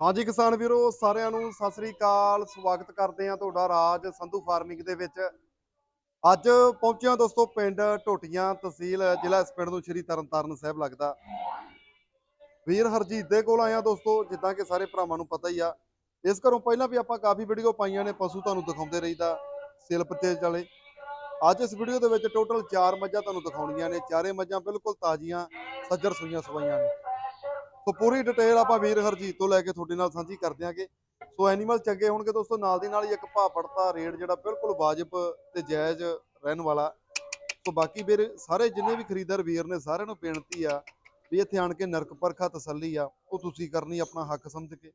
ਹਾਂਜੀ ਕਿਸਾਨ ਵੀਰੋ, ਸਾਰਿਆਂ ਨੂੰ ਸਤਿ ਸ੍ਰੀ ਅਕਾਲ। ਸਵਾਗਤ ਕਰਦੇ ਆ ਤੁਹਾਡਾ ਰਾਜ ਸੰਧੂ ਫਾਰਮਿੰਗ ਦੇ ਵਿੱਚ। ਅੱਜ ਪਹੁੰਚਿਆ ਦੋਸਤੋ ਪਿੰਡ ਟੋਟੀਆਂ ਤਹਿਸੀਲ, ਜ਼ਿਲ੍ਹਾ ਇਸ ਪਿੰਡ ਨੂੰ ਸ਼੍ਰੀ ਤਰਨਤਾਰਨ ਸਾਹਿਬ ਲੱਗਦਾ। ਵੀਰ ਹਰਜੀਤ ਦੇ ਕੋਲ ਆਇਆ ਦੋਸਤੋ, ਜਿੱਦਾਂ ਕਿ ਸਾਰੇ ਭਰਾਵਾਂ ਨੂੰ ਪਤਾ ਹੀ ਆ। ਇਸ ਘਰੋਂ ਪਹਿਲਾਂ ਵੀ ਆਪਾਂ ਕਾਫੀ ਵੀਡੀਓ ਪਾਈਆਂ ਨੇ, ਪਸ਼ੂ ਤੁਹਾਨੂੰ ਦਿਖਾਉਂਦੇ ਰਹੀਦਾ ਸੇਲ ਪਰਚੇਜ ਵਾਲੇ। ਅੱਜ ਇਸ ਵੀਡੀਓ ਦੇ ਵਿੱਚ ਟੋਟਲ 4 ਮੱਝਾਂ ਤੁਹਾਨੂੰ ਦਿਖਾਉਣੀਆਂ ਨੇ, ਚਾਰੇ ਮੱਝਾਂ ਬਿਲਕੁਲ ਤਾਜ਼ੀਆਂ, ਸੱਜਰ ਸੂਈਆਂ ਸਵਾਈਆਂ ਨੇ। ਸੋ ਪੂਰੀ ਡਿਟੇਲ ਆਪਾਂ ਵੀਰ ਹਰਜੀਤ ਤੋਂ ਲੈ ਕੇ ਤੁਹਾਡੇ ਨਾਲ ਸਾਂਝੀ ਕਰ ਦਿਆਂਗੇ ਸੋ ਐਨੀਮਲ ਚੰਗੇ ਹੋਣਗੇ ਦੋਸਤੋ, ਨਾਲ ਦੀ ਨਾਲ ਹੀ ਇੱਕ ਭਾਅ ਪੜਤਾ ਰੇਟ ਜਿਹੜਾ ਬਿਲਕੁਲ ਵਾਜਬ ਤੇ ਜਾਇਜ਼ ਰਹਿਣ ਵਾਲਾ। ਸੋ ਬਾਕੀ ਵੀਰ, ਸਾਰੇ ਜਿੰਨੇ ਵੀ ਖਰੀਦਦਾਰ ਵੀਰ ਨੇ ਸਾਰਿਆਂ ਨੂੰ ਬੇਨਤੀ ਆ ਵੀ ਇੱਥੇ ਆਣ ਕੇ ਨਰਕ ਪਰਖਾ ਤਸੱਲੀ ਆ, ਉਹ ਤੁਸੀਂ ਕਰਨੀ ਆਪਣਾ ਹੱਕ ਸਮਝ ਕੇ।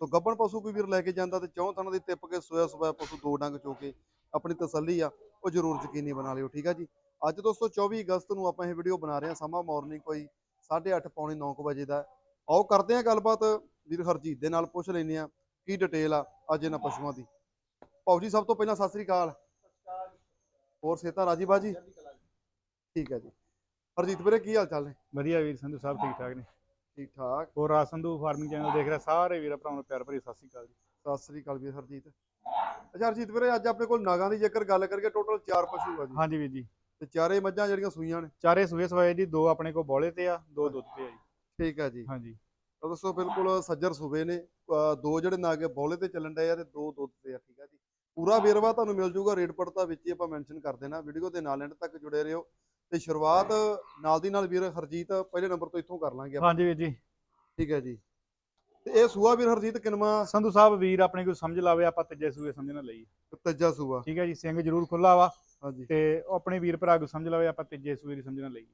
ਸੋ ਗੱਬਣ ਪਸ਼ੂ ਕੋਈ ਵੀਰ ਲੈ ਕੇ ਜਾਂਦਾ ਤੇ ਚੌਂ ਥਣਾ ਦੀ ਟਿੱਪ ਕੇ ਸੋਇਆ ਸੋਇਆ ਪਸ਼ੂ ਦੋ ਡੰਗ ਚੋ ਕੇ ਆਪਣੀ ਤਸੱਲੀ ਆ, ਉਹ ਜ਼ਰੂਰ ਯਕੀਨੀ ਬਣਾ ਲਿਓ, ਠੀਕ ਆ ਜੀ? ਅੱਜ ਦੋਸਤੋ 24 ਅਗਸਤ ਨੂੰ ਆਪਾਂ ਇਹ ਵੀਡੀਓ ਬਣਾ ਰਹੇ ਹਾਂ, ਸਮਾਂ ਮਾਰਨਿੰਗ ਕੋਈ 8:30 ਪੌਣੇ 9 ਵਜੇ ਦਾ। ਆਓ ਕਰਦੇ ਹਾਂ ਗੱਲਬਾਤ ਵੀਰ ਹਰਜੀਤ ਦੇ ਨਾਲ ਪੁੱਛ ਲੈਂਦੇ ਆ ਕੀ ਡਿਟੇਲ ਆ ਅੱਜ ਇਹਨਾਂ ਪਸ਼ੂਆਂ ਦੀ। ਭਾਊ ਜੀ ਸਭ ਤੋਂ ਪਹਿਲਾਂ ਸਤਿ ਸ੍ਰੀ ਅਕਾਲ। ਹੋਰ ਸੇਤਾ ਰਾਜੀ ਬਾਜੀ? ਠੀਕ ਹੈ ਜੀ। ਹਰਜੀਤ ਵੀਰੇ ਕੀ ਹਾਲ ਚਾਲ ਨੇ? ਵਧੀਆ ਵੀਰ ਸੰਧੂ ਸਾਹਿਬ ਠੀਕ ਠਾਕ ਨੇ। ਠੀਕ ਠਾਕ। ਹੋਰ ਰਾਜ ਸੰਧੂ ਫਾਰਮਿੰਗ ਚੈਨਲ ਦੇਖ ਰਿਹਾ ਸਾਰੇ ਵੀਰਾਂ ਭਰਾਵਾਂ ਨੂੰ ਪਿਆਰ ਭਰੀ ਸਤਿ ਸ਼੍ਰੀ ਅਕਾਲ ਜੀ। ਸਤਿ ਸ੍ਰੀ ਅਕਾਲ ਵੀਰ ਹਰਜੀਤ। ਅੱਛਾ ਹਰਜੀਤ ਵੀਰੇ ਅੱਜ ਆਪਣੇ ਕੋਲ ਨਾਗਾਂ ਦੀ ਜੇਕਰ ਗੱਲ ਕਰੀਏ ਟੋਟਲ 4 ਪਸ਼ੂ ਆ ਜੀ। ਹਾਂਜੀ ਵੀਰ ਜੀ। ਤੇ ਚਾਰੇ ਮੱਝਾਂ ਜਿਹੜੀਆਂ ਸੂਈਆਂ ਨੇ। ਚਾਰੇ ਸੂਏ ਸਵਾਏ ਜੀ ਦੋ ਆਪਣੇ ਕੋਲ ਬੋਲੇ ਤੇ ਆ ਦੋ ਦੁੱਧ ਤੇ ਆ ਜੀ। ਠੀਕ ਆ ਜੀ। ਹਾਂਜੀ। ਤਾਂ ਦੋਸਤੋ ਬਿਲਕੁਲ ਸੱਜਰ ਸੂਬੇ ਨੇ ਅਹ ਦੋ ਜਿਹੜੇ ਨਾਗੇ ਬੌਲੇ ਤੇ ਚੱਲਣ ਡਏ ਆ ਤੇ ਦੋ ਦੁੱਧ ਤੇ ਆ ਠੀਕ ਆ ਜੀ। ਪੂਰਾ ਵੇਰਵਾ ਤੁਹਾਨੂੰ ਮਿਲ ਜੂਗਾ ਰੇਟ ਪੜਤਾ ਵਿੱਚ ਹੀ ਆਪਾਂ ਮੈਂਸ਼ਨ ਕਰ ਦੇਣਾ। ਵੀਡੀਓ ਦੇ ਨਾਲ ਐਂਡ ਤੱਕ ਜੁੜੇ ਰਹੋ। ਤੇ ਸ਼ੁਰੂਆਤ ਨਾਲ ਦੀ ਨਾਲ ਵੀਰ ਹਰਜੀਤ ਪਹਿਲੇ ਨੰਬਰ ਤੋਂ ਇੱਥੋਂ ਕਰ ਲਾਂਗੇ ਆਪਾਂ। ਹਾਂਜੀ ਵੀਰ ਜੀ। ਠੀਕ ਹੈ ਜੀ। ਤੇ ਇਹ ਸੂਆ ਵੀਰ ਹਰਜੀਤ ਕਿਨਵਾ? ਸੰਧੂ ਸਾਹਿਬ ਵੀਰ ਆਪਣੇ ਕੋਈ ਸਮਝ ਲਾਵੇ ਆਪਾਂ ਤੀਜੇ ਸੂਏ ਸਮਝਣਾ ਲਈ ਤੱਜਾ ਸੂਆ। ਠੀਕ ਹੈ ਜੀ ਸਿੰਘ ਜ਼ਰੂਰ ਖੁੱਲਾ ਵਾ। ਹਾਂਜੀ। ਤੇ ਉਹ ਆਪਣੇ ਵੀਰ ਭਰਾ ਕੋਈ ਸਮਝ ਲਾਵੇ ਆਪਾਂ ਤੀਜੇ ਸੂਏ ਦੀ ਸਮਝਣਾ ਲਈ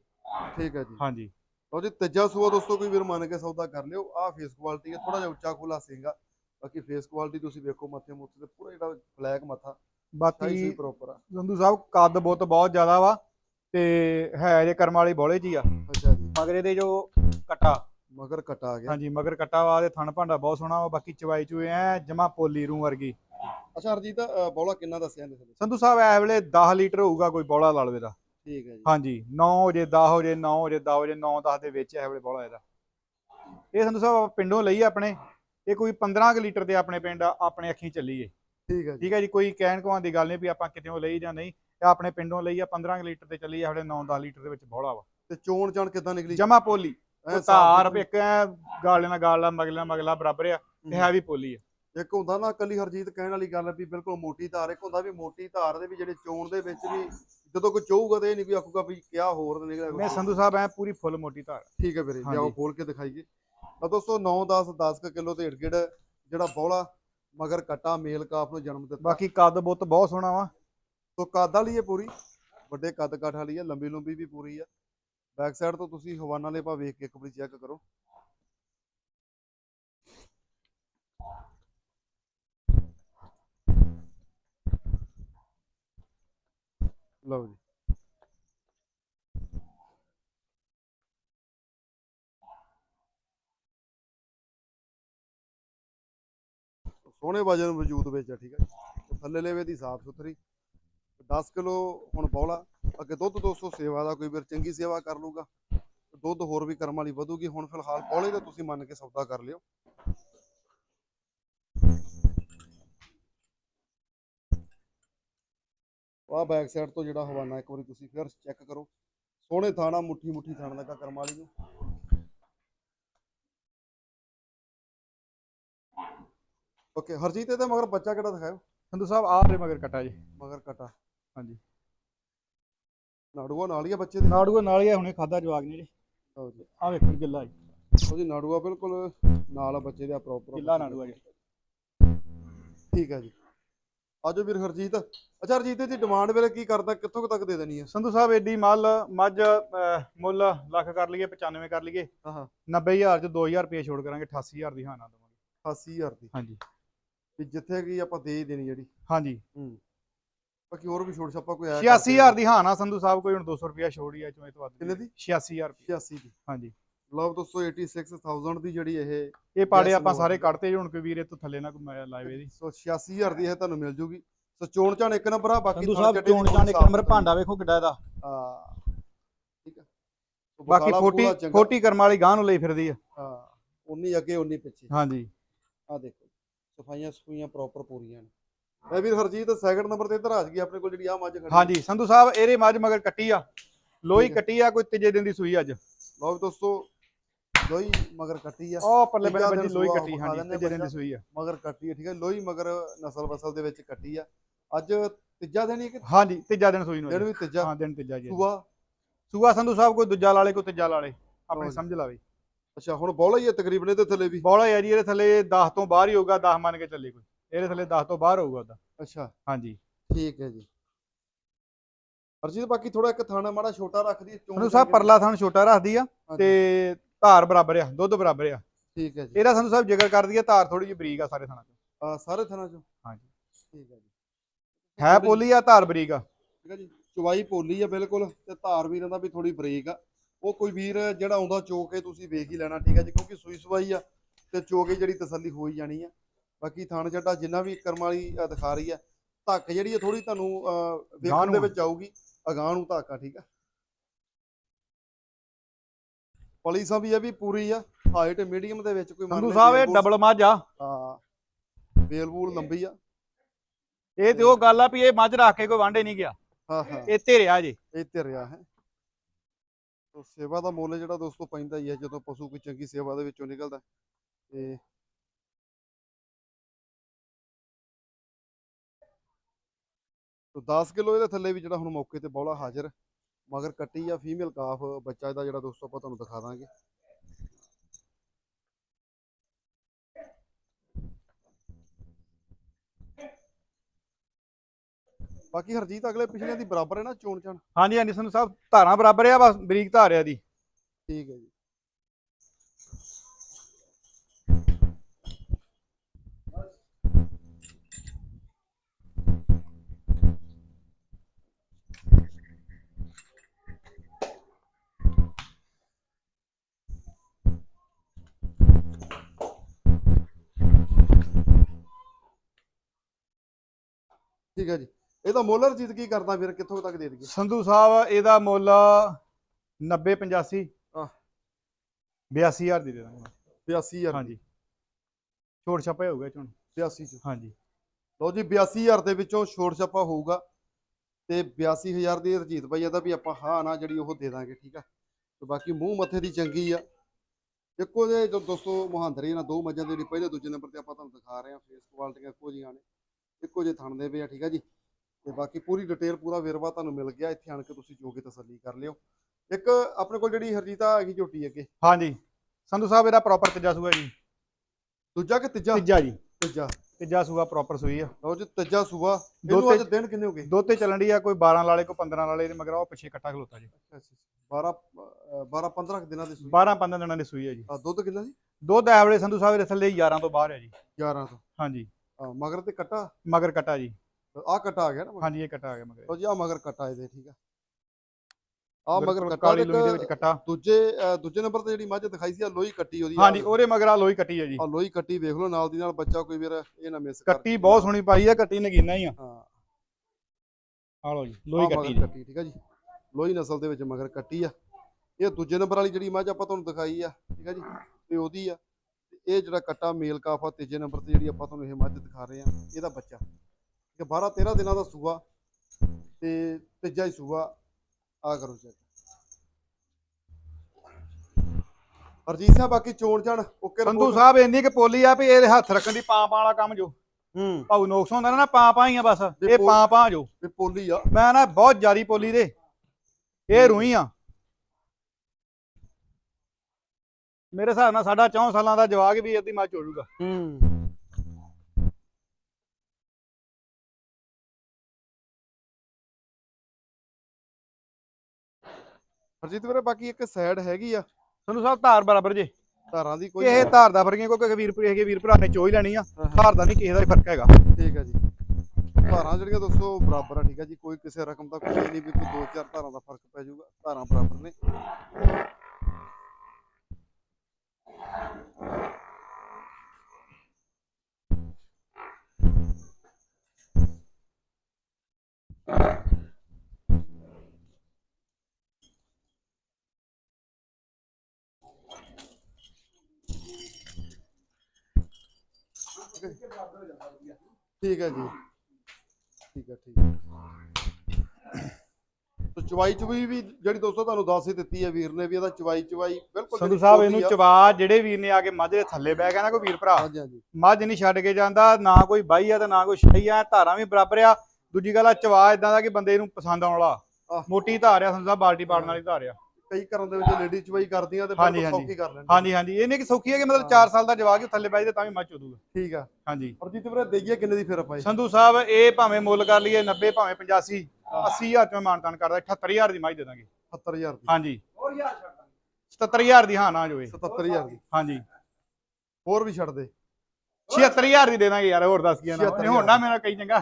ਠੀਕ ਹੈ ਜੀ। ਹਾਂਜੀ। ਲਓ ਜੀ ਤੱਜਾ ਸੂਆ ਦੋਸਤੋ ਕੋਈ ਵੀਰ ਮੰਨ ਕੇ ਸੌਦਾ ਕਰ ਲਿਓ। ਆਹ ਫੇਸ ਕੁਆਲਿਟੀ ਹੈ ਥੋੜਾ ਜਿਹਾ ਉੱਚਾ ਖੁੱਲਾ ਸਿੰਗਾ। ਬਾਕੀ ਫੇਸ ਕੁਆਲਿਟੀ ਤੁਸੀਂ ਵੇਖੋ ਮੱਥੇ ਮੁੱਥੇ ਤੇ ਪੂਰਾ ਜਿਹੜਾ ਬਲੈਕ ਮੱਥਾ ਬਾਕੀ ਪ੍ਰੋਪਰ ਆ। ਸੰਧੂ ਸਾਹਿਬ ਕੱਦ ਬੁੱਤ ਬਹੁਤ ਜ਼ਿਆਦਾ ਵਾ ਤੇ ਹੈ ਜੇ ਕਰਮ ਵਾਲੀ ਬੋਲੇ ਜੀ ਆ। ਅੱਛਾ ਜੀ। ਮਗਰ ਇਹਦੇ ਜੋ ਕਟਾ। ਮਗਰ ਕਟਾ ਆ ਗਿਆ। ਹਾਂਜੀ ਮਗਰ ਕਟਾ ਵਾ ਤੇ ਥਣ ਭਾਂਡਾ ਬਹੁਤ ਸੋਹਣਾ ਵਾ ਬਾਕੀ ਚਵਾਈ ਚੂਏ ਐ ਜਮਾ ਪੋਲੀ ਰੂ ਵਰਗੀ। ਅੱਛਾ ਹਰਜੀਤ ਅ, ਬੌਲਾ ਕਿੰਨਾ ਦੱਸਿਆ ਸੰਧੂ ਸਾਹਿਬ ਐ ਵੇਲੇ 10 ਲੀਟਰ ਹੋਊਗਾ ਕੋਈ ਬੋਲਾ ਲਾਲਵੇ ਦਾ ਠੀਕ ਹੈ ਜੀ। ਹਾਂਜੀ 9 ਵਜੇ 10 ਵਜੇ 9 ਵਜੇ 10 ਵਜੇ 9 10 ਦੇ ਵਿੱਚ ਐ ਵੇਲੇ ਬੋਲਾ ਇਹਦਾ। ਇਹ ਸੰਧੂ ਸਾਹਿਬ ਪਿੰਡੋਂ ਲਈ ਆਪਣੇ ਇਹ ਕੋਈ 15 ਕੁ ਲੀਟਰ ਦੇ ਆਪਣੇ ਪਿੰਡ ਆਪਣੇ ਅੱਖੀਂ ਚੱਲੀ ਏ ਠੀਕ ਹੈ ਠੀਕ ਹੈ ਜੀ ਕੋਈ ਕਹਿਣ ਕਵਾਂ ਦੀ ਗੱਲ ਨਹੀਂ ਵੀ ਆਪਾਂ ਕਿਤੇੋਂ ਲਈ ਜਾਂ ਨਹੀਂ ਇਹ ਆਪਣੇ ਪਿੰਡੋਂ ਲਈ ਆ 15 ਕੁ ਲੀਟਰ ਤੇ ਚੱਲੀ ਆ ਵੇਲੇ 9 10 ਲੀਟਰ ਦੇ ਵਿੱਚ ਬੋਲਾ ਵਾ। ਤੇ ਚੋਣ ਚਾਣ ਕਿੱਦਾਂ ਨਿਕਲੀ? ਜਮਾ ਪੋਲੀ। ਧਾਰ। ਇੱਕ ਗਾਲੇ ਨਾਲ ਗਾਲਾ ਮਗਲਾ ਮਗਲਾ ਬਰਾਬਰ ਆ ਤੇ ਹੈ। ਵੀ ਪੋਲੀ ਆ। ਇੱਕ ਹੁੰਦਾ ਨਾ ਕੱਲੀ ਹਰਜੀਤ ਕਹਿਣ ਵਾਲੀ ਗੱਲ ਵੀ ਬਿਲਕੁਲ ਮੋਟੀ ਧਾਰ ਇੱਕ ਹੁੰਦਾ ਵੀ ਮੋਟੀ ਧਾਰ ਦੇ ਵੀ ਜਿਹੜੇ ਚੋਣ ਦੇ ਵਿੱਚ ਵੀ ਜਦੋਂ ਕੋਈ ਚੋਊਗਾ ਤੇ ਇਹ ਨਹੀਂ ਕੋਈ ਆਖੂਗਾ ਵੀ ਕਿਆ ਹੋਰ ਨਿਕਲਿਆ ਮੈਂ ਸੰਧੂ ਸਾਹਿਬ ਐ ਪੂਰੀ ਫੁੱਲ ਮੋਟੀ ਧਾਰ ਠੀਕ ਹੈ ਵੀਰੇ। ਜਾਓ ਖੋਲ ਕੇ ਦਿਖਾਈਏ। ਤਾਂ ਦੋਸਤੋ 9 10 10 ਕਿਲੋ ਦੇ ਢਿੜ ਜਿਹੜਾ ਬੌਲਾ ਮਗਰ ਕਟਾ ਮੇਲ ਕਾਫ ਨੂੰ ਜਨਮ ਦਿੱਤਾ। ਬਾਕੀ ਕੱਦ ਬੁੱਤ ਬਹੁਤ ਸੋਹਣਾ ਵਾ। ਸੋ ਕੱਦ ਵਾਲੀ ਹੈ ਪੂਰੀ ਵੱਡੇ ਕੱਦ ਕਾਠ ਵਾਲੀ ਹੈ ਲੰਬੀ ਲੰਬੀ ਵੀ ਪੂਰੀ ਆ। ਬੈਕ ਸਾਈਡ ਤੋਂ ਤੁਸੀਂ ਹਵਾਨਾ ਲੈ ਪਾ ਵੇਖ ਕੇ ਇੱਕ ਵਾਰੀ ਚੈੱਕ ਕਰੋ। ਲਓ ਜੀ। ਸੋਹਣੇ ਵਜਨ ਵਜੂਦ ਵਿੱਚ ਆ, ਠੀਕ ਹੈ ਥੱਲੇ ਲੇਵੇ ਦੀ ਸਾਫ਼ ਸੁਥਰੀ। 10 ਕਿਲੋ ਹੁਣ ਬੌਲਾ। ਅੱਗੇ ਦੁੱਧ 200 ਸੇਵਾ ਦਾ, ਕੋਈ ਵੀਰ ਚੰਗੀ ਸੇਵਾ ਕਰ ਲੂਗਾ ਦੁੱਧ ਹੋਰ ਵੀ ਕਰਮ ਵਾਲੀ ਵਧੂਗੀ। ਹੁਣ ਫਿਲਹਾਲ ਬੌਲੇ ਦਾ ਤੁਸੀਂ ਮੰਨ ਕੇ ਸੌਦਾ ਕਰ ਲਿਓ। ਆਹ ਬੈਕ ਸਾਈਡ ਤੋਂ ਜਿਹੜਾ ਹਵਾਨਾ ਇੱਕ ਵਾਰੀ ਤੁਸੀਂ ਫਿਰ ਚੈੱਕ ਕਰੋ। ਸੋਹਣੇ ਥਾਣਾ ਮੁੱਠੀ ਮੁੱਠੀ ਥਾਣ ਲੱਗਾ ਕਰਮ ਵਾਲੀ ਨੂੰ। ਓਕੇ ਹਰਜੀਤ ਇਹਦੇ ਮਗਰ ਬੱਚਾ ਕਿਹੜਾ ਦਿਖਾਓ ਸੰਧੂ ਸਾਹਿਬ ਆ ਰੇ ਮਗਰ ਕਟਾ ਜੀ। ਮਗਰ ਕਟਾ। ਹਾਂਜੀ। ਨਾੜੂਆ ਨਾਲ ਹੀ ਆ ਬੱਚੇ ਦੇ। ਨਾੜੂਆ ਨਾਲ ਹੀ ਆ, ਹੁਣੇ ਖਾਦਾ ਜਵਾਗ ਨੇ ਜੀ। ਲਓ ਜੀ। ਆ ਵੇਖੋ ਗਿੱਲਾ ਜੀ। ਉਹਦੀ ਨਾੜੂਆ ਬਿਲਕੁਲ ਨਾਲ ਆ ਬੱਚੇ ਦਾ ਪ੍ਰੋਪਰ ਗਿੱਲਾ ਨਾੜੂਆ ਜੀ। ਠੀਕ ਹੈ ਜੀ। ਆਜੋ ਵੀਰ ਹਰਜੀਤ। ਅੱਛਾ ਹਰਜੀਤ ਦੀ ਡਿਮਾਂਡ ਵੇਲੇ ਕੀ ਕਰਦਾ ਕਿੱਥੋਂ ਕੁ ਤੱਕ ਦੇ ਦੇਣੀ ਹੈ ਸੰਧੂ ਸਾਹਿਬ ਏਡੀ ਮੱਲ ਮੱਝ ਅਹ, ਮੁੱਲ ਲੱਖ ਕਰ ਲਈਏ 95 ਕਰ ਲਈਏ। ਹਾਂ 90000 ਚ 2000 ਰੁਪਏ ਛੋੜ ਕਰਾਂਗੇ 88000 ਦੀ ਹਾਂ ਨਾ ਦਵਾਂਗੇ। 88000 ਦੀ? ਹਾਂਜੀ। ਵੀ ਜਿੱਥੇ ਕੀ ਆਪਾਂ ਦੇ ਹੀ ਦੇਣੀ ਜਿਹੜੀ। ਹਾਂਜੀ। ਹੂੰ। ਬਾਕੀ ਹੋਰ ਵੀ ਛੋੜ ਛਾਪਾ ਕੋਈ ਆਇਆ 86000 ਦੀ ਹਾਂ ਨਾ ਸੰਧੂ ਸਾਹਿਬ ਕੋਈ ਹੁਣ 200 ਰੁਪਏ ਛੋੜ ਹੀ ਆ ਚੋਂ ਇਹ ਤੋਂ ਵੱਧ ਕਿੰਨੇ ਦੀ? 86000 ਰੁਪਏ 86 ਦੀ। ਹਾਂਜੀ। ਲਵ ਦੋਸਤੋ 86000 ਦੀ ਜਿਹੜੀ ਇਹ ਇਹ ਪਾੜੇ ਆਪਾਂ। ਸਾਰੇ ਕੱਢਤੇ ਜੀ, ਹੁਣ ਕੋਈ ਵੀਰ ਇਹ ਤੋਂ ਥੱਲੇ ਨਾ ਕੋਈ ਲਾਵੇ ਦੀ। ਸੋ 86000 ਦੀ ਇਹ ਤੁਹਾਨੂੰ ਮਿਲ ਜੂਗੀ। ਸੋ ਚੋਣ ਚਾਣ ਇੱਕ ਨੰਬਰ ਆ ਬਾਕੀ ਸਾਹਿਬ ਚੋਣ ਚਾਣ ਇੱਕ ਨੰਬਰ। ਭਾਂਡਾ ਵੇਖੋ ਕਿੱਡਾ ਇਹਦਾ। ਹਾਂ ਠੀਕ ਹੈ ਸੋ ਬਾਕੀ ਬਕਾਲਾ ਫੋਟੀ ਪੂਰਾ ਚੰਗਾ। ਫੋਟੀ ਕਰਮ ਵਾਲੀ ਗਾਂ ਨੂੰ ਲਈ ਫਿਰਦੀ ਆ। ਹਾਂ 19 ਅੱਗੇ 19 ਪਿੱਛੇ। ਹਾਂਜੀ। ਆ ਦੇਖੋ ਸਫਾਈਆਂ ਸਫੂਈਆਂ ਪ੍ਰੋਪਰ ਪੂਰੀਆਂ ਨੇ। ਮੈਂ ਵੀਰ ਹਰਜੀਤ ਸੈਕਿੰਡ ਨੰਬਰ ਤੇ ਇੱਧਰ ਆ ਗਈ ਆਪਣੇ ਕੋਲ ਜਿਹੜੀ ਆ ਮੱਝ ਖੜੀ। ਹਾਂਜੀ ਸੰਧੂ ਸਾਹਿਬ ਇਹਦੇ ਮੱਝ ਮਗਰ ਕੱਟੀ ਆ। ਲੋਈ ਠੀਕ ਹੈ। ਕੱਟੀ ਆ ਕੋਈ ਤੀਜੇ ਦਿਨ ਦੀ ਸੂਈ ਅੱਜ। ਲਓ ਦੋਸਤੋ ਲੋਈ ਮਗਰ ਕੱਟੀ ਆ। ਉਹ ਬੰਨੇ ਦਿਨ ਬੱਜੀ ਸੂਆ ਕੱਟੀ ਹਾਂਜੀ ਤੀਜੇ ਦਿਨ ਦੀ। ਸੂਈ ਆ। ਮਗਰ ਕੱਟੀ ਆ ਠੀਕ ਹੈ ਲੋਈ ਮਗਰ ਨਸਲ ਵਸਲ ਦੇ ਵਿੱਚ ਕੱਟੀ ਆ। ਅੱਜ ਤੀਜਾ ਦਿਨ ਹੀ ਕਿ ਹਾਂਜੀ ਤੀਜਾ ਦਿਨ ਸੂਈ ਨੂੰ ਦਿਨ। ਵੀ ਤੀਜਾ। ਹਾਂ ਦਿਨ ਤੀਜਾ ਜੀ। ਸੂਆ ਸੂਆ ਸੰਧੂ ਸਾਹਿਬ ਕੋਈ ਦੂਜਾ ਲਾਲੇ ਕੋਈ ਤੀਜਾ ਲਾਲੇ ਆਪਣੀ। ਸਮਝ ਲਾਵੇ। ਅੱਛਾ ਹੁਣ ਬੋਲਾ ਹੀ ਹੈ ਤਕਰੀਬਨ ਇਹਦੇ ਥੱਲੇ ਵੀ? ਬੋਲਾ ਯਾਰੀ ਇਹਦੇ ਥੱਲੇ 10 ਤੋਂ ਬਾਹਰ ਹੀ ਹੋਊਗਾ 10 ਮੰਨ ਕੇ ਚੱਲੇ ਕੋਈ। ਇਹਦੇ ਥੱਲੇ 10 ਤੋਂ ਬਾਹਰ ਹੋਊਗਾ ਉਹਦਾ। ਅੱਛਾ। ਹਾਂਜੀ। ਠੀਕ ਹੈ ਜੀ। ਹਰਜੀਤ ਬਾਕੀ ਥੋੜਾ ਇੱਕ ਥਾਣਾ ਮਾੜਾ ਛੋਟਾ ਰੱਖਦੀ ਚੋਣ ਸਾਹਿਬ। ਪਰਲਾ ਥਣ ਛੋਟਾ ਰੱਖਦੀ ਆ ਤੇ ਧਾਰ ਬਰਾਬਰ ਆ ਦੁੱਧ ਬਰਾਬਰ ਆ। ਠੀਕ ਹੈ ਜੀ। ਇਹਦਾ ਸੰਧੂ ਸਾਹਿਬ ਜ਼ਿਕਰ ਕਰਦੀ ਆ ਧਾਰ ਥੋੜੀ ਜਿਹੀ ਬਰੀਕ ਆ ਸਾਰੇ ਥਣਾਂ ਚ। ਆ ਸਾਰੇ ਥਾਣਾ ਚੋਂ? ਹਾਂਜੀ। ਠੀਕ ਹੈ ਜੀ। ਹੈ ਪੋਲੀ ਆ ਧਾਰ ਬਰੀਕ ਆ? ਠੀਕ ਹੈ ਜੀ ਚਵਾਈ ਪੋਲੀ ਆ ਬਿਲਕੁਲ ਤੇ ਧਾਰ ਵੀਰਾਂ ਦਾ ਵੀ ਥੋੜੀ ਬਰੀਕ ਆ। ਉਹ ਕੋਈ ਵੀਰ ਜਿਹੜਾ ਆਉਂਦਾ ਚੋ ਕੇ ਤੁਸੀਂ ਵੇਖ ਹੀ ਲੈਣਾ ਠੀਕ ਹੈ ਜੀ ਕਿਉਂਕਿ ਸੂਈ ਸਵਾਈ ਆ ਤੇ ਚੋ ਕੇ ਜਿਹੜੀ ਤਸੱਲੀ ਹੋ ਹੀ ਜਾਣੀ ਆ। ਬਾਕੀ ਥਣ ਚੱਡਾ ਜਿੰਨਾ ਵੀ ਕਰਮ ਵਾਲੀ ਦਿਖਾ ਰਹੀ ਆ ਧੱਕ ਜਿਹੜੀ ਆ ਥੋੜੀ ਤੁਹਾਨੂੰ ਵੇਖਣ ਦੇ। ਵਿੱਚ ਆਊਗੀ ਅਗਾਂਹ ਨੂੰ ਧੱਕ ਆ ਠੀਕ ਆ। ਪਲੀਸਾਂ ਵੀ ਆ ਵੀ ਪੂਰੀ ਆ ਹਾਈਟ ਮੀਡੀਅਮ ਦੇ ਵਿੱਚ ਕੋਈ ਸੰਧੂ ਸਾਹਿਬ ਇਹ ਡਬਲ ਮੱਝ ਆ। ਹਾਂ ਵੇਲ-ਵੂਲ ਲੰਬੀ ਆ। ਇਹ ਤੇ ਉਹ ਗੱਲ ਆ ਵੀ ਇਹ ਮੱਝ ਰੱਖ ਕੇ ਕੋਈ ਵਾਂਡੇ ਨਹੀਂ ਗਿਆ। ਹਾਂ ਹਾਂ। ਇਹ ਧੇਰਿਆ ਜੇ। ਇਹ ਤੇ ਰਿਹਾ ਹੈ। ਤੋ ਸੇਵਾ ਦਾ ਮੁੱਲ ਜਿਹੜਾ ਦੋਸਤੋ ਪੈਂਦਾ ਹੀ ਹੈ ਜਦੋਂ ਪਸ਼ੂ ਕੋਈ ਚੰਗੀ ਸੇਵਾ ਦੇ ਵਿੱਚੋਂ ਨਿਕਲਦਾ। ਤੇ ਤੋ 10 ਕਿਲੋ ਇਹਦੇ ਥੱਲੇ ਵੀ ਜਿਹੜਾ ਹੁਣ ਮੌਕੇ ਤੇ ਬੌਲਾ ਹਾਜ਼ਰ। ਮਗਰ ਕੱਟੀ ਆ ਫੀਮੇਲ ਕਾਫ ਬੱਚਾ ਇਹਦਾ ਜਿਹੜਾ ਦੋਸਤੋ ਆਪਾਂ ਤੁਹਾਨੂੰ ਦਿਖਾ ਦਾਂਗੇ। ਬਾਕੀ ਹਰਜੀਤ ਅਗਲੇ ਪਿਛਲੇ ਦੀ ਬਰਾਬਰ ਹੈ ਨਾ ਚੋਣ ਚਾਣ ਹਾਂਜੀ ਹਾਂਜੀ ਸੰਧੂ ਸਾਹਿਬ ਧਾਰਾਂ ਬਰਾਬਰ ਆ ਬਸ ਬਰੀਕ ਧਾਰ ਆ ਦੀ ਠੀਕ ਹੈ ਜੀ। ਠੀਕ ਹੈ ਜੀ। ਇਹਦਾ ਮੁੱਲ ਰਜੀਤ ਕੀ ਕਰਦਾ ਫਿਰ? ਕਿੱਥੋਂ ਤੱਕ ਦੇ ਦਈਏ? ਸੰਧੂ ਸਾਹਿਬ ਇਹਦਾ ਮੁੱਲ 90 85 ਆਹ। 82000 ਦੀ ਦੇ ਦਾਂਗੇ। 82000 ਹਾਂਜੀ। ਛੋਟ ਛਾਪਾ ਹੋਊਗਾ ਚੋਂ 82 ਚ। ਹਾਂਜੀ। ਲਓ ਜੀ 82000 ਦੇ ਵਿੱਚੋਂ ਛੋਟ ਛਾਪਾ ਹੋਊਗਾ ਤੇ 82000 ਦੀ ਰਜੀਤ ਬਾਈ ਇਹਦਾ ਵੀ ਆਪਾਂ ਹਾਂ ਨਾ ਜਿਹੜੀ ਉਹ ਦੇ ਦਾਂਗੇ ਠੀਕ ਆ? ਤੇ ਬਾਕੀ ਮੂੰਹ ਮੱਥੇ ਦੀ ਚੰਗੀ ਆ। ਇੱਕੋ ਜਿਹੇ ਜੋ ਦੋਸਤੋ ਮੁਹਾਂਦਰੇ ਨਾ ਦੋ ਮੱਝਾਂ ਦੇ ਜਿਹੜੀ ਪਹਿਲੇ ਦੂਜੇ ਨੰਬਰ ਤੇ ਆਪਾਂ ਤੁਹਾਨੂੰ ਦਿਖਾ ਰਹੇ ਆ ਫੇਸ ਕੁਆਲਿਟੀਆਂ ਇੱਕੋ ਜਿਹੀਆਂ ਨੇ। ਇੱਕੋ ਜਿਹੇ ਥਣ ਦੇ ਪਏ ਆ ਠੀਕ ਆ ਜੀ? ਤੇ ਬਾਕੀ ਪੂਰੀ ਡਿਟੇਲ ਪੂਰਾ ਵੇਰਵਾ ਤੁਹਾਨੂੰ ਮਿਲ ਗਿਆ। ਇੱਥੇ ਆਣ ਕੇ ਤੁਸੀਂ ਜੋ ਕੇ ਤਸੱਲੀ ਕਰ ਲਿਓ। ਇੱਕ ਆਪਣੇ ਕੋਲ ਜਿਹੜੀ ਹਰਜੀਤਾ ਹੈਗੀ ਝੋਟੀ ਅੱਗੇ। ਹਾਂਜੀ। ਸੰਧੂ ਸਾਹਿਬ ਇਹਦਾ ਪ੍ਰੋਪਰ ਤੀਜਾ ਸੂਆ ਜੀ। ਦੂਜਾ ਕਿ ਤੀਜਾ? ਤੀਜਾ ਜੀ। ਤੀਜਾ। ਤੀਜਾ ਸੂਆ ਪ੍ਰੋਪਰ ਸੂਈ ਆ। ਲਓ ਜੀ ਤੀਜਾ ਸੂਆ। ਇਹਨੂੰ ਅੱਜ ਦਿਨ ਕਿੰਨੇ ਹੋ ਗਏ? ਦੋ ਤੇ ਚੱਲਣ ਦੀ ਆ ਕੋਈ 12 ਲਾਲੇ ਕੋਈ 15 ਲਾਲੇ ਦੇ ਮਗਰ ਉਹ ਪਿੱਛੇ ਇਕੱਠਾ ਖਲੋਤਾ ਜੀ। 12 12 15 ਦਿਨਾਂ ਦੀ ਸੂਈ। 12 15 ਦਿਨਾਂ ਦੀ ਸੂਈ ਆ ਜੀ। ਆ ਦੁੱਧ ਕਿੰਨਾ ਜੀ? ਦੁੱਧ ਐਵਰੇਜ ਸੰਧੂ ਸਾਹਿਬ ਦੇ ਥੱਲੇ 11 ਤੋਂ ਬਾਹਰ ਆ ਜੀ। 11 ਤੋਂ। ਹਾਂਜੀ। ਮਗਰ ਤੇ ਕੱਟਾ? ਮਗਰ ਕਟਾ ਜੀ। ਆ ਕੱਟਾ ਆ ਗਿਆ ਨਾ ਮਗਰ। ਹਾਂਜੀ ਇਹ ਕਟਾ ਆ ਗਿਆ ਮਗਰ। ਲਓ ਜੀ ਆ ਮਗਰ ਕੱਟਾ ਇਹਦੇ ਠੀਕ ਆ। ਆ ਮਗਰ ਕੱਟਾ ਕਾਲੀ ਲੋਈ ਦੇ ਵਿੱਚ ਕਟਾ। ਦੂਜੇ ਅ, ਦੂਜੇ ਨੰਬਰ ਤੇ ਜਿਹੜੀ ਮੱਝ ਦਿਖਾਈ ਸੀ ਆ ਲੋਈ ਕੱਟੀ ਉਹਦੀ ਹਾਂਜੀ ਉਹਦੇ ਮਗਰ ਆ ਲੋਈ ਕੱਟੀ ਆ ਜੀ। ਆ ਲੋਈ ਕੱਟੀ ਵੇਖ ਲਓ ਨਾਲ ਦੀ ਨਾਲ ਬੱਚਾ ਕੋਈ ਵੀਰ ਇਹ ਨਾ ਮਿਸ ਕਰ। ਕੱਟੀ ਬਹੁਤ ਸੋਹਣੀ ਪਾਈ ਆ ਕੱਟੀ ਨਗੀਨਾ ਹੀ ਆ। ਹਾਂ। ਆ ਲਓ ਜੀ ਆਹ ਲੋਈ ਮਗਰ ਕੱਟੀ ਜੀ। ਕੱਟੀ ਠੀਕ ਆ ਜੀ। ਲੋਈ ਨਸਲ ਦੇ ਵਿੱਚ ਮਗਰ ਕੱਟੀ ਆ। ਇਹ ਦੂਜੇ ਨੰਬਰ ਵਾਲੀ ਜਿਹੜੀ ਮੱਝ ਆਪਾਂ ਤੁਹਾਨੂੰ ਦਿਖਾਈ ਆ ਠੀਕ ਆ ਜੀ ਤੇ ਉਹਦੀ ਆ। ਇਹ ਜਿਹੜਾ ਕੱਟਾ ਮੇਲ ਕਾਫਾ ਤੀਜੇ ਨੰਬਰ ਤੇ ਜਿਹੜੀ ਆਪਾਂ ਤੁਹਾਨੂੰ ਇਹ ਮੱਝ ਦਿਖਾ ਰਹੇ ਆ ਇਹਦਾ ਬੱਚਾ। ਕਿ 12 13 ਦਿਨਾਂ ਦਾ ਸੂਆ ਤੇ ਤੀਜਾ ਹੀ ਸੂਆ ਆ ਕਰੋ ਚੈੱਕ ਹਰਜੀਤ ਸਾਹਿਬ ਬਾਕੀ ਚੋਣ ਜਾਣ ਓਕੇ ਸੰਧੂ ਸਾਹਿਬ ਇੰਨੀ ਕਿ ਪੋਲੀ ਆ ਵੀ ਇਹਦੇ ਹੱਥ ਰੱਖਣ ਦੀ ਪਾਂ ਪਾਂ ਵਾਲਾ ਕੰਮ ਜੋ। ਹੂੰ। ਭਾਉ ਨੋਕਸ ਹੁੰਦਾ ਨਾ ਪਾਂ ਪਾਂ ਹੀ ਆ ਬਸ ਇਹ ਪੋ- ਜੋ। ਤੇ ਪੋਲੀ ਆ। ਮੈਂ ਨਾ ਬਹੁਤ ਜਾਰੀ ਪੋਲੀ ਦੇ। ਇਹ ਰੂਈ ਆ। ਮੇਰੇ ਹਿਸਾਬ ਨਾਲ ਸਾਡਾ 4 ਸਾਲਾਂ ਦਾ ਜਵਾਕ ਵੀ ਅੱਧੀ ਮੱਚ ਹੋ ਜਾਊਗਾ। ਹੂੰ। ਹਰਜੀਤ ਵੀਰੇ ਬਾਕੀ ਇੱਕ ਸਾਈਡ ਹੈਗੀ ਆ। ਸੰਧੂ ਸਾਹਿਬ ਧਾਰ ਬਰਾਬਰ ਜੇ। ਧਾਰਾਂ ਦੀ ਕੋਈ ਇਹ ਧਾਰ ਦਾ ਫ਼ਰਕ ਨਹੀਂ ਕੋਈ ਵੀਰ ਭਰਾ ਹੈਗੇ ਵੀਰ ਭਰਾ ਨੇ ਚੋਈ ਲੈਣੀ ਆ। ਧਾਰ ਦਾ ਨਹੀਂ ਕਿਸੇ ਦਾ ਫ਼ਰਕ ਹੈਗਾ। ਠੀਕ ਆ ਜੀ। ਧਾਰਾਂ ਜਿਹੜੀਆਂ ਦੋਸਤੋ ਬਰਾਬਰ ਆ ਠੀਕ ਆ ਜੀ। ਕੋਈ ਕਿਸੇ ਰਕਮ ਦਾ ਕੋਈ ਨਹੀਂ ਵੀ ਕੋਈ ਦੋ ਚਾਰ ਧਾਰਾਂ ਦਾ ਫ਼ਰਕ ਪੈ ਜਾਊਗਾ। ਧਾਰਾਂ ਬਰਾਬਰ ਨੇ। ਠੀਕ ਹੈ ਜੀ। ਠੀਕ ਹੈ ਠੀਕ ਹੈ। ਤੋ ਚਵਾਈ ਚਵਾਈ ਵੀ ਜਿਹੜੀ ਦੋਸਤੋ ਤੁਹਾਨੂੰ ਦੱਸ ਹੀ ਦਿੱਤੀ ਹੈ ਵੀਰ ਨੇ ਵੀ ਇਹਦਾ ਚਵਾਈ ਚਵਾਈ ਬਿਲਕੁਲ ਸੰਧੂ ਸਾਹਿਬ ਇਹਨੂੰ। ਚਵਾ ਜਿਹੜੇ ਵੀਰ ਨੇ ਆ ਕੇ ਮੱਝ ਦੇ ਥੱਲੇ ਬਹਿ ਗਿਆ ਨਾ ਕੋਈ ਵੀਰ ਭਰਾ ਹਾਂਜੀ ਹਾਂਜੀ। ਮੱਝ ਨਹੀਂ ਛੱਡ ਕੇ ਜਾਂਦਾ ਨਾ ਕੋਈ ਬਾਈ ਆ ਤੇ ਨਾ ਕੋਈ ਸ਼ਾਹੀ ਆ ਧਾਰਾਂ ਵੀ ਬਰਾਬਰ ਆ। ਦੂਜੀ ਗੱਲ ਆ ਚਵਾ ਇਦਾਂ ਦਾ ਕਿ ਬੰਦੇ ਨੂੰ ਪਸੰਦ ਆਉਣ ਵਾਲਾ। ਮੋਟੀ ਧਾਰ ਆ ਸੰਧੂ ਸਾਹਿਬ ਬਾਲਟੀ ਪਾੜਨ ਵਾਲੀ ਧਾਰ ਆ। ਕਈ ਘਰਾਂ ਦੇ ਵਿੱਚ ਲੇਡੀ ਚਵਾਈ ਕਰਦੀਆਂ ਤੇ ਹਾਂਜੀ, ਬਿਲਕੁਲ ਹਾਂਜੀ। ਸੌਖੀ ਕਰ ਲੈਂਦੇ ਹਾਂਜੀ ਹਾਂਜੀ। ਇਹ ਨਹੀਂ ਕਿ ਸੌਖੀ ਹੈ ਕਿ ਮਤਲਬ 4 ਸਾਲ ਦਾ ਜਵਾਕ ਹੀ ਥੱਲੇ ਬਹਿ ਜਾਏ ਤਾਂ ਵੀ ਮੱਝ ਚੋਦੂਗਾ ਠੀਕ ਆ। ਹਾਂਜੀ। ਅਰਜੀਤ ਵੀਰੇ ਦਈਏ ਕਿੰਨੇ ਦੀ ਫਿਰ ਆਪਾਂ ਇਹ? ਸੰਧੂ ਸਾਹਿਬ ਇਹ ਭਾਵੇਂ ਮੁੱਲ ਕਰ ਲਈਏ 90 ਭਾਵੇਂ 85 80000 ਚੋਂ ਮਾਨਤਾਨ ਕਰਦਾ 78000 ਦੀ ਮੱਝ ਦੇ ਦਾਂਗੇ। 77000 ਦੀ। ਹਾਂਜੀ। 77000 ਦੀ ਹਾਂ ਨਾ ਜੋ ਇਹ 77000 ਦੀ। ਹਾਂਜੀ। ਹੋਰ ਵੀ ਛੱਡ ਦੇ। 76000 ਦੀ ਦੇ ਦਾਂਗੇ ਯਾਰ ਹੋਰ ਦੱਸ ਕੀ ਨਾ। 76,000 ਹੁਣ ਨਾ ਮੇਰਾ ਕਈ ਚੰਗਾ।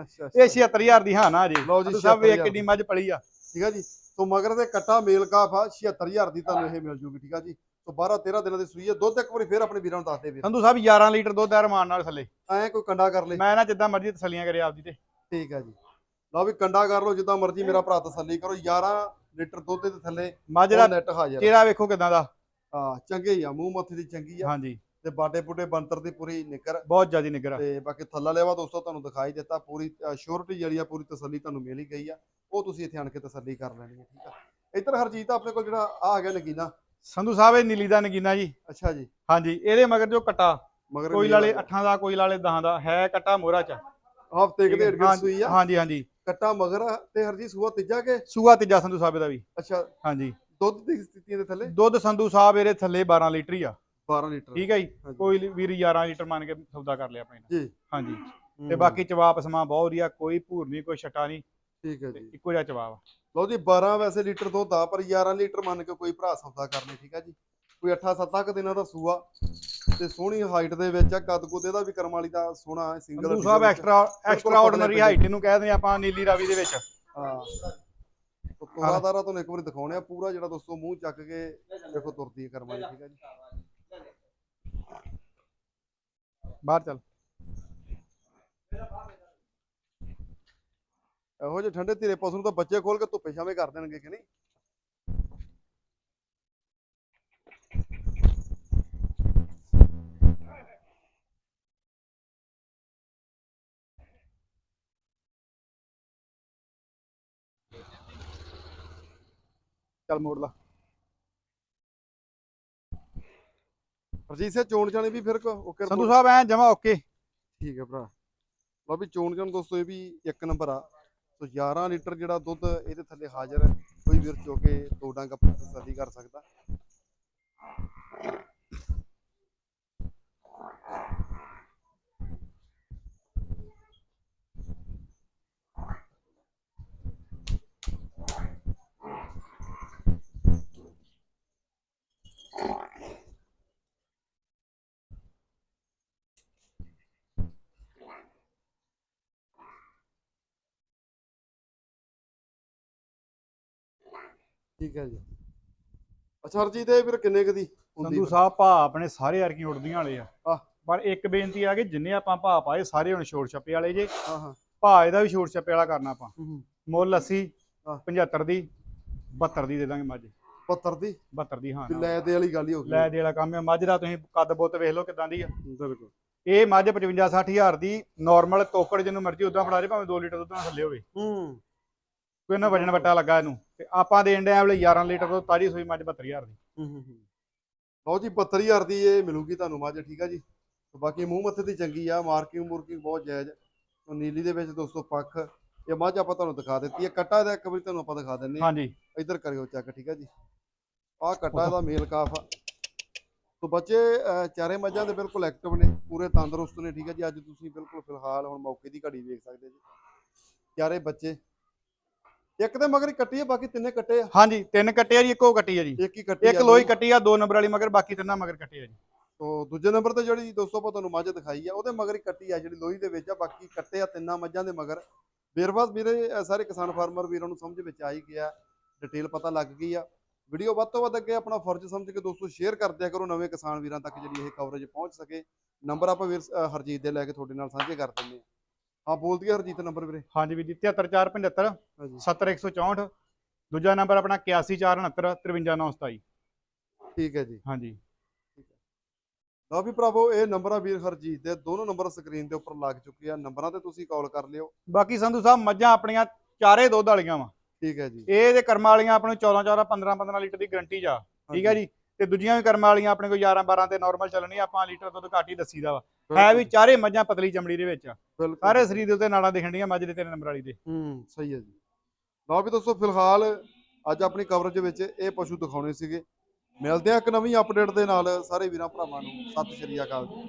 ਅੱਛਾ ਇਹ 76000 ਦੀ ਹਾਂ ਨਾ ਜੀ ਲਓ ਜੀ, ਸੰਧੂ ਸਾਹਿਬ ਵੇਖ 76,000 ਕਿੰਨੀ ਮੱਝ ਪਲੀ ਆ। ਠੀਕ ਆ ਜੀ। ਸੋ ਮਗਰ ਦੇ ਕੱਟਾ ਮੇਲ ਕਾਫ ਆ 76000 ਦੀ ਤੁਹਾਨੂੰ ਇਹ ਮਿਲ ਜੂਗੀ ਠੀਕ ਆ ਜੀ? ਸੋ 12 13 ਦਿਨਾਂ ਦੀ ਸੂਈ ਹੈ ਦੁੱਧ ਇੱਕ ਵਾਰੀ ਫੇਰ ਆਪਣੇ ਵੀਰਾਂ ਨੂੰ ਦੱਸ ਦੇ ਵੀਰ। ਸੰਧੂ ਸਾਹਿਬ 11 ਲੀਟਰ ਦੁੱਧ ਆ ਰਮਾਨ ਨਾਲ ਥੱਲੇ। ਐ ਕੋਈ ਕੰਡਾ ਕਰ ਲੈ। ਮੈਂ ਨਾ ਜਿੱਦਾਂ ਮਰਜ਼ੀ ਤਸੱਲੀਆਂ ਕਰੇ ਆਪਦੀ ਤੇ। ਠੀਕ ਆ ਜੀ। ਲਓ ਵੀ ਕੰਡਾ ਕਰ ਲਓ ਜਿੱਦਾਂ ਮਰਜ਼ੀ ਮੇਰਾ ਭਰਾ ਤਸੱਲੀ ਕਰੋ। 11 ਲੀਟਰ ਦੁੱਧ ਦੇ ਥੱਲੇ ਦਾ ਨੈਟ ਹਾਜ਼ਰ। ਚਿਹਰਾ ਵੇਖੋ ਕਿਦਾਂ ਦਾ। ਹਾਂ ਚੰਗੇ ਹੀ ਆ ਮੂੰਹ ਮੱਥੇ ਦੀ ਚੰਗੀ ਆ। ਹਾਂਜੀ। ਤੇ ਬਾਡੇ ਬੁੱਡੇ ਬੰਤਰ ਦੀ ਪੂਰੀ ਨਿਕਰ। ਬਹੁਤ ਜ਼ਿਆਦੀ ਨਿਗਰ ਆ। ਤੇ ਬਾਕੀ ਥੱਲਾ ਲੈਵਾ ਦੋਸਤੋ ਤੁਹਾਨੂੰ ਦਿਖਾਈ ਦਿੱਤਾ ਪੂਰੀ ਸ਼ੋਰਟੀ ਜਿਹੜੀ ਆ ਪੂਰੀ ਤਸੱਲੀ ਤੁਹਾਨੂੰ ਮਿਲ ਹੀ ਗਈ ਆ। ਉਹ ਤੁਸੀਂ ਇੱਥੇ ਆਣ ਕੇ ਤਸੱਲੀ ਕਰ ਲੈਣੀ ਹੈ ਠੀਕ ਆ। ਇੱਧਰ ਹਰਜੀਤ ਆਪਣੇ ਕੋਲ ਜਿਹੜਾ ਆ ਗਿਆ ਨਗੀਨਾ। ਸੰਧੂ ਸਾਹਿਬ ਇਹ ਨੀਲੀ ਦਾ ਨਗੀਨਾ ਜੀ। ਅੱਛਾ ਜੀ। ਹਾਂਜੀ ਇਹਦੇ ਮਗਰ ਜੋ ਕਟਾ ਮਗਰ ਕੋਈ ਲਾਲੇ 8 ਦਾ ਕੋਈ ਲਾਲੇ 10 ਦਾ ਹੈ ਕਟਾ ਮੋਹਰਾ ਚ। ਹਫ਼ਤੇ ਕਿਤੇ ਕੇ ਸੂਈ ਆ। ਹਾਂਜੀ ਹਾਂਜੀ। ਕੱਟਾ ਮਗਰ ਤੇ ਹਰਜੀਤ ਸੂਆ ਤੀਜਾ ਕੇ? ਸੂਆ ਤੀਜਾ ਸੰਧੂ ਸਾਹਿਬ ਦਾ ਵੀ। ਅੱਛਾ। ਹਾਂਜੀ। ਦੁੱਧ ਦੀ ਸਥਿਤੀ ਦੇ ਥੱਲੇ? ਦੁੱਧ ਸੰਧੂ ਸਾਹਿਬ ਇਹਦੇ ਥੱਲੇ 12 ਲੀਟਰ ਹੀ ਆ। 12 ਲੀਟਰ। ਠੀਕ ਹੈ ਜੀ। ਕੋਈ ਵੀਰ 11 ਲੀਟਰ ਮੰਨ ਕੇ ਸੌਦਾ ਕਰ ਲਿਆ ਆਪਣੇ ਨਾਲ ਜੀ। ਹਾਂਜੀ। ਤੇ ਬਾਕੀ ਚਵਾਪ ਸਮਾਂ ਬਹੁਤ ਵਧੀਆ ਕੋਈ ਭੂਰ ਨਹੀਂ ਕੋਈ ਛਟਾ ਨਹੀਂ। ਠੀਕ ਹੈ ਤੇ ਜੀ। ਇੱਕੋ ਜਿਹਾ ਚਵਾਪ ਲਓ ਜੀ 12 ਵੈਸੇ ਲੀਟਰ ਦੁੱਧ ਆ ਪਰ 11 ਲੀਟਰ ਮੰਨ ਕੇ ਕੋਈ ਭਰਾ ਸੌਦਾ ਕਰ ਲੈ ਠੀਕ ਹੈ ਜੀ। ਕੋਈ 8-7 ਕੁ ਦਿਨਾਂ ਦਾ ਸੂਆ ਤੇ ਸੋਹਣੀ ਹਾਈਟ ਦੇ ਵਿੱਚ ਆ ਕੱਦ ਕੁੱਦ ਇਹਦਾ ਵੀ ਕਰਮ ਵਾਲੀ ਦਾ ਸੋਹਣਾ single Sandhu sahib extra extra ordinary height ਇਹਨੂੰ ਕਹਿ ਦਿੰਦੇ ਆਪਾਂ ਨੀਲੀ ਰਾਵੀ ਦੇ ਵਿੱਚ। ਹਾਂ। ਤੋਰਾਦਾਰਾ ਤੁਹਾਨੂੰ ਇੱਕ ਵਾਰੀ ਦਿਖਾਉਣੇ ਆ ਪੂਰਾ ਜਿਹੜਾ ਦੋਸਤੋ ਮੂੰਹ ਚੱਕ ਕੇ ਦੇਖੋ ਤੁਰਦੀ ਹੈ ਕਰਮ ਵਾਲੀ ਠੀਕ ਹੈ ਜੀ। ਬਾਹਰ ਚੱਲ। ਇਹੋ ਜਿਹੇ ਠੰਡੇ ਧੀਰੇ ਪਸ਼ੂ ਨੂੰ ਤਾਂ ਬੱਚੇ ਖੋਲ ਕੇ ਧੁੱਪੇ ਛਾਵੇਂ ਕਰ ਦੇਣਗੇ ਕਿ ਨਹੀਂ? ਚੱਲ ਮੋੜ ਲਾ। ਹਰਜੀਤ ਸਿੰਘ ਚੋਣ ਜਾਣੀ ਵੀ ਫਿਰ ਓਕੇ ਸੰਧੂ ਸਾਹਿਬ ਐ ਜਮਾ ਓਕੇ। ਠੀਕ ਹੈ ਭਰਾ। ਲਓ ਵੀ ਚੋਣ ਜਾਣ ਦੋਸਤੋ ਇਹ ਵੀ ਇੱਕ ਨੰਬਰ ਆ। ਸੋ 11 ਲੀਟਰ ਜਿਹੜਾ ਦੁੱਧ ਇਹਦੇ ਥੱਲੇ ਹਾਜ਼ਰ ਹੈ, ਕੋਈ ਵੀਰ ਚੋ ਕੇ ਦੋ ਡੰਗ ਆਪਣੀ ਤਸੱਲੀ ਕਰ ਸਕਦਾ। ਠੀਕ ਹੈ ਜੀ। ਅੱਛਾ ਹਰਜੀਤ ਇਹ ਫਿਰ ਕਿੰਨੇ ਕੁ ਦੀ ਹੁੰਦੀ ਸੰਧੂ? ਸਾਹਿਬ ਭਾ ਆਪਣੇ ਸਾਰੇ ਅਰਕੀ ਉੜਦੀਆਂ ਵਾਲੇ ਆ। ਆਹ। ਪਰ ਇੱਕ ਬੇਨਤੀ ਆ ਕਿ ਜਿੰਨੇ ਆਪਾਂ ਭਾ ਪਾਏ ਸਾਰੇ ਹੁਣ ਛੋੜ ਛੱਪੇ ਵਾਲੇ ਜੇ। ਹਾਂ ਹਾਂ। ਭਾ ਇਹਦਾ ਵੀ ਛੋੜ ਛੱਪੇ ਵਾਲਾ ਕਰਨਾ ਆਪਾਂ। ਮੁੱਲ 80 ਆਹ। 75 ਦੀ 72 ਦੀ ਦੇ ਦਾਂਗੇ ਮੱਝ। 70 ਦੀ? 72 ਦੀ ਹਾਂ ਵੀ ਲੈ ਦੇ ਵਾਲੀ ਗੱਲ ਹੀ ਹੋ ਗਈ। ਲੈ ਦੇ ਵਾਲਾ ਕੰਮ ਹੈ ਮੱਝ ਦਾ ਤੁਸੀਂ ਕੱਦ ਬੁੱਤ ਵੇਖ ਲਓ ਕਿਦਾਂ ਦੀ ਆ। ਬਿਲਕੁਲ। ਇਹ ਮੱਝ 55 60000 ਦੀ ਨਾਰਮਲ ਤੋਕੜ ਜਿਹਨੂੰ ਮਰਜ਼ੀ ਉਦਾਂ ਫੜਾ ਦੇ ਭਾਵੇਂ 2 ਲੀਟਰ ਦੁੱਧ ਨਾਲ ਥੱਲੇ ਹੋਵੇ। ਹੂੰ। ਕੋਈ ਨਾ ਵਜਨ ਵਟਾ ਲੱਗਾ ਇਹਨੂੰ। ਤੇ ਆਪਾਂ ਦੇਣ ਦੇ ਵਾਲੇ 11 ਲੀਟਰ ਤੋਂ ਤਾਜੀ ਸੂਈ ਮੱਝ 72000 ਦੀ। ਹੂੰ ਹੂੰ ਹੂੰ। ਲਓ ਜੀ 72000 ਦੀ ਇਹ ਮਿਲੂਗੀ ਤੁਹਾਨੂੰ ਮੱਝ ਠੀਕ ਆ ਜੀ? ਤੇ ਬਾਕੀ ਮੂੰਹ ਮੱਥੇ ਦੀ ਚੰਗੀ ਆ ਮਾਰਕਿੰਗ ਮੁਰਕਿੰਗ ਬਹੁਤ ਜਾਇਜ਼ ਸੋ ਨੀਲੀ ਦੇ ਵਿੱਚ ਦੋਸਤੋ ਪੱਖ ਇਹ ਮੱਝ ਆਪਾਂ ਤੁਹਾਨੂੰ ਦਿਖਾ ਦਿੱਤੀ ਹੈ ਕੱਟਾ ਇਹਦਾ ਇੱਕ ਵਾਰੀ ਤੁਹਾਨੂੰ ਆਪਾਂ ਦਿਖਾ ਦਿੰਨੇ ਆ ਹਾਂਜੀ। ਇੱਧਰ ਕਰਿਓ ਚੈੱਕ ਠੀਕ ਆ ਜੀ? ਆਹ ਕੱਟਾ ਇਹਦਾ ਮੇਲ ਕਾਫ ਆ। ਸੋ ਬੱਚੇ ਅਹ, ਚਾਰੇ ਮੱਝਾਂ ਦੇ ਬਿਲਕੁਲ ਐਕਟਿਵ ਨੇ ਪੂਰੇ ਤੰਦਰੁਸਤ ਨੇ ਠੀਕ ਆ ਜੀ? ਅੱਜ ਤੁਸੀਂ ਬਿਲਕੁਲ ਫਿਲਹਾਲ ਹੁਣ ਮੌਕੇ ਦੀ ਘੜੀ ਵੇਖ ਸਕਦੇ ਜੀ। ਚਾਰੇ ਬੱਚੇ ਇੱਕ ਦੇ ਮਗਰ ਹੀ ਕੱਟੀ ਆ ਬਾਕੀ ਤਿੰਨੇ ਕੱਟੇ ਆ। ਹਾਂਜੀ ਤਿੰਨ ਕੱਟੇ ਆ ਜੀ ਇੱਕੋ ਕੱਟੀ ਆ ਜੀ। ਇੱਕ ਹੀ ਕੱਟੀ ਇੱਕ ਆ ਲੋਈ ਕੱਟੀ ਆ ਦੋ ਨੰਬਰ ਵਾਲੀ ਮਗਰ ਬਾਕੀ ਤਿੰਨਾਂ ਮਗਰ ਕੱਟੇ ਆ ਜੀ। ਤੋ ਦੂਜੇ ਨੰਬਰ ਤੇ ਜਿਹੜੀ ਦੋਸਤੋ ਆਪਾਂ ਤੁਹਾਨੂੰ ਮੱਝ ਦਿਖਾਈ ਆ ਉਹਦੇ ਮਗਰ ਹੀ ਕੱਟੀ ਆ ਜਿਹੜੀ ਲੋਹੀ ਦੇ ਵਿੱਚ ਆ ਬਾਕੀ ਕੱਟੇ ਆ ਤਿੰਨਾਂ ਮੱਝਾਂ ਦੇ ਮਗਰ। ਬੇਰਵਾਸ ਵੀਰੇ ਸਾਰੇ ਕਿਸਾਨ ਫਾਰਮਰ ਵੀਰਾਂ ਨੂੰ ਸਮਝ ਵਿੱਚ ਆ ਹੀ ਗਿਆ ਡਿਟੇਲ ਪਤਾ ਲੱਗ ਗਈ ਆ। ਵੀਡੀਓ ਵੱਧ ਤੋਂ ਵੱਧ ਅੱਗੇ ਆਪਣਾ ਫਰਜ਼ ਸਮਝ ਕੇ ਦੋਸਤੋ ਸ਼ੇਅਰ ਕਰ ਦਿਆ ਕਰੋ ਨਵੇਂ ਕਿਸਾਨ ਵੀਰਾਂ ਤੱਕ ਜਿਹੜੀ ਇਹ ਕਵਰੇਜ ਪਹੁੰਚ ਸਕੇ। ਨੰਬਰ ਆਪਾਂ ਵੀਰ ਹਰਜੀਤ ਦੇ ਲੈ ਕੇ ਤੁਹਾਡੇ ਨਾਲ ਸਾਂਝੇ ਕਰ ਦਿੰਦੇ ਆ ਹਾਂ ਬੋਲ ਦਈਏ ਹਰਜੀਤ ਨੰਬਰ ਵੀਰੇ। ਹਾਂਜੀ ਵੀਰ ਜੀ 73475 ਹਾਂਜੀ। 70164 ਦੂਜਾ ਨੰਬਰ ਆਪਣਾ 8149 53927 ਠੀਕ ਹੈ ਜੀ। ਹਾਂਜੀ। ਲਓ ਵੀ ਭਰਾਵੋ ਇਹ ਨੰਬਰ ਆ ਵੀਰ ਹਰਜੀਤ ਦੇ ਦੋਨੋਂ ਨੰਬਰ ਸਕਰੀਨ ਦੇ ਉੱਪਰ ਲੱਗ ਚੁੱਕੇ ਆ। ਨੰਬਰਾਂ ਤੇ ਤੁਸੀਂ ਕਾਲ ਕਰ ਲਿਓ। ਬਾਕੀ ਸੰਧੂ ਸਾਹਿਬ ਮੱਝਾਂ ਆਪਣੀਆਂ ਚਾਰੇ ਦੁੱਧ ਵਾਲੀਆਂ ਵਾ। ਠੀਕ ਹੈ ਜੀ। ਇਹ ਦੇ ਕਰਮਾਂ ਵਾਲੀਆਂ ਆਪਣੇ 14 14 15 15 ਲੀਟਰ ਦੀ ਗਰੰਟੀ ਜਾ ਠੀਕ ਹੈ ਜੀ। ਤੇ ਦੂਜੀਆਂ ਵੀ ਕਰਮਾਂ ਵਾਲੀਆਂ ਆਪਣੇ ਕੋਲ 11 12 ਤੇ ਨਾਰਮਲ ਚੱਲਣੀ ਆਪਾਂ ਲੀਟਰ ਦੁੱਧ ਘੱਟ ਹੀ ਦੱਸੀਦਾ ਵਾ। ਹੈ ਵੀ ਚਾਰੇ ਮੱਝਾਂ ਪਤਲੀ ਚਮੜੀ ਦੇ ਵਿੱਚ ਸਾਰੇ ਸਰੀਰ ਦੇ ਉੱਤੇ ਨਾੜਾਂ ਦਿਖਣ ਡੀਆਂ ਮੱਝ ਦੇ ਤਿੰਨ ਨੰਬਰ ਵਾਲੀ ਦੇ। ਹੂੰ ਸਹੀ ਹੈ ਜੀ। ਲਓ ਵੀ ਦੋਸਤੋ ਫਿਲਹਾਲ ਅੱਜ ਆਪਣੀ ਕਵਰੇਜ ਵਿੱਚ ਇਹ ਪਸ਼ੂ ਦਿਖਾਉਣੇ ਸੀਗੇ। ਮਿਲਦੇ ਆ ਇੱਕ ਨਵੀਂ ਅਪਡੇਟ ਦੇ ਨਾਲ। ਸਾਰੇ ਵੀਰਾਂ ਭਰਾਵਾਂ ਨੂੰ ਸਤਿ ਸ਼੍ਰੀ ਅਕਾਲ ਜੀ।